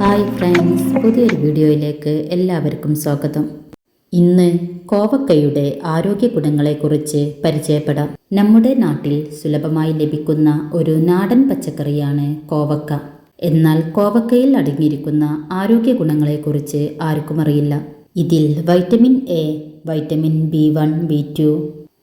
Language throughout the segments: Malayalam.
ഹായ് ഫ്രണ്ട്സ് പുതിയൊരു വീഡിയോയിലേക്ക് എല്ലാവർക്കും സ്വാഗതം. ഇന്ന് കോവക്കയുടെ ആരോഗ്യ ഗുണങ്ങളെക്കുറിച്ച് പരിചയപ്പെടാം. നമ്മുടെ നാട്ടിൽ സുലഭമായി ലഭിക്കുന്ന ഒരു നാടൻ പച്ചക്കറിയാണ് കോവക്ക. എന്നാൽ കോവക്കയിൽ അടങ്ങിയിരിക്കുന്ന ആരോഗ്യ ഗുണങ്ങളെക്കുറിച്ച് ആർക്കും അറിയില്ല. ഇതിൽ vitamin A vitamin B one B two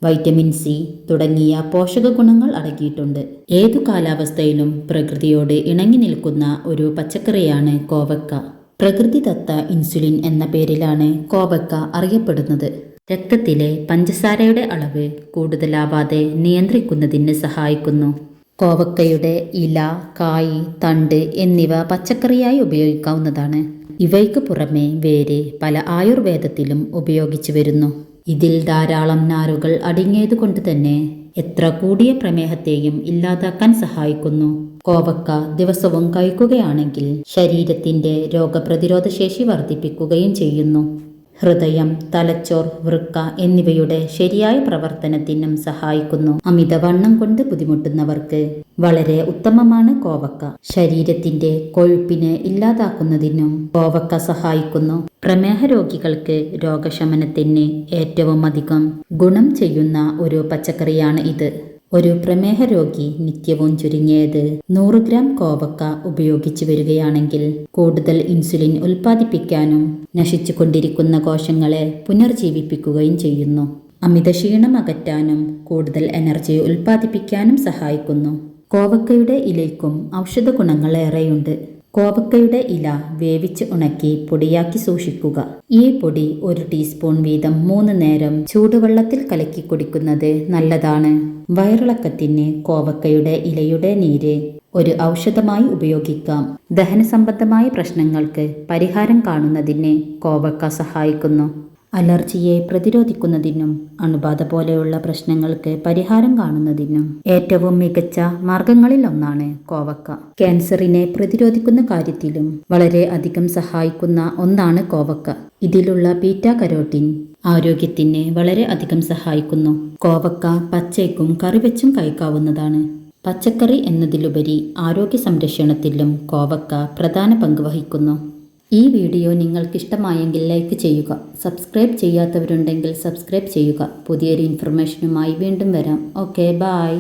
vitamin C തുടങ്ങിയ പോഷക ഗുണങ്ങൾ അടങ്ങിയിട്ടുണ്ട് ഏതു കാലാവസ്ഥയിലും പ്രകൃതിയോട് ഇണങ്ങി നിൽക്കുന്ന ഒരു പച്ചക്കറിയാണ് കോവക്ക. പ്രകൃതിദത്ത ഇൻസുലിൻ എന്ന പേരിലാണ് കോവക്ക അറിയപ്പെടുന്നത്. രക്തത്തിലെ പഞ്ചസാരയുടെ അളവ് കൂടുതലാവാതെ നിയന്ത്രിക്കുന്നതിന് സഹായിക്കുന്നു. കോവക്കയുടെ ഇല കായ് തണ്ട് എന്നിവ പച്ചക്കറിയായി ഉപയോഗിക്കാവുന്നതാണ്. ഇവയ്ക്ക് പുറമെ വേര് പല ആയുർവേദത്തിലും ഉപയോഗിച്ചു വരുന്നു. ഇതിൽ ധാരാളം നാരുകൾ അടങ്ങിയതുകൊണ്ട് തന്നെ എത്ര കൂടിയ പ്രമേഹത്തെയും ഇല്ലാതാക്കാൻ സഹായിക്കുന്നു. കോവക്ക ദിവസവും കഴിക്കുകയാണെങ്കിൽ ശരീരത്തിന്റെ രോഗപ്രതിരോധ ശേഷി വർദ്ധിപ്പിക്കുകയും ചെയ്യുന്നു. ഹൃദയം തലച്ചോർ വൃക്ക എന്നിവയുടെ ശരിയായ പ്രവർത്തനത്തിനും സഹായിക്കുന്നു. അമിതവണ്ണം കൊണ്ട് ബുദ്ധിമുട്ടുന്നവർക്ക് വളരെ ഉത്തമമാണ് കോവക്ക. ശരീരത്തിന്റെ കൊഴുപ്പിനെ ഇല്ലാതാക്കുന്നതിനും കോവക്ക സഹായിക്കുന്നു. പ്രമേഹ രോഗികൾക്ക് രോഗശമനത്തിന് ഏറ്റവും അധികം ഗുണം ചെയ്യുന്ന ഒരു പച്ചക്കറിയാണ് ഇത്. ഒരു പ്രമേഹ രോഗി നിത്യവും ചുരുങ്ങിയത്. നൂറ് ഗ്രാം കോവക്ക ഉപയോഗിച്ചു വരികയാണെങ്കിൽ കൂടുതൽ ഇൻസുലിൻ ഉൽപ്പാദിപ്പിക്കാനും നശിച്ചുകൊണ്ടിരിക്കുന്ന കോശങ്ങളെ പുനർജീവിപ്പിക്കുകയും ചെയ്യുന്നു. അമിത ക്ഷീണം അകറ്റാനും കൂടുതൽ എനർജി ഉൽപ്പാദിപ്പിക്കാനും സഹായിക്കുന്നു. കോവക്കയുടെ ഇലയ്ക്കും ഔഷധ ഗുണങ്ങൾ ഏറെയുണ്ട്. കോവക്കയുടെ ഇല വേവിച്ച് ഉണക്കി പൊടിയാക്കി സൂക്ഷിക്കുക. ഈ പൊടി ഒരു ടീസ്പൂൺ വീതം മൂന്ന് നേരം ചൂടുവെള്ളത്തിൽ കലക്കി കുടിക്കുന്നത് നല്ലതാണ്. വയറിളക്കത്തിന് കോവക്കയുടെ ഇലയുടെ നീര് ഒരു ഔഷധമായി ഉപയോഗിക്കാം. ദഹന സംബന്ധമായ പ്രശ്നങ്ങൾക്ക് പരിഹാരം കാണുന്നതിന് കോവക്ക സഹായിക്കുന്നു. അലർജിയെ പ്രതിരോധിക്കുന്നതിനും അണുബാധ പോലെയുള്ള പ്രശ്നങ്ങൾക്ക് പരിഹാരം കാണുന്നതിനും ഏറ്റവും മികച്ച മാർഗങ്ങളിൽ ഒന്നാണ് കോവക്ക. ക്യാൻസറിനെ പ്രതിരോധിക്കുന്ന കാര്യത്തിലും വളരെ അധികം സഹായിക്കുന്ന ഒന്നാണ് കോവക്ക. ഇതിലുള്ള ബീറ്റ കരോട്ടിൻ ആരോഗ്യത്തിന് വളരെ അധികം സഹായിക്കുന്നു. കോവക്ക പച്ചയ്ക്കും കറിവെച്ചും കഴിക്കാവുന്നതാണ്. പച്ചക്കറി എന്നതിലുപരി ആരോഗ്യ സംരക്ഷണത്തിലും കോവക്ക പ്രധാന പങ്ക് വഹിക്കുന്നു. ഈ വീഡിയോ നിങ്ങൾക്ക് ഇഷ്ടമായെങ്കിൽ ലൈക്ക് ചെയ്യുക സബ്സ്ക്രൈബ് ചെയ്യാത്തവരുണ്ടെങ്കിൽ സബ്സ്ക്രൈബ് ചെയ്യുക. പുതിയൊരു ഇൻഫർമേഷനുമായി വീണ്ടും വരാം. Okay bye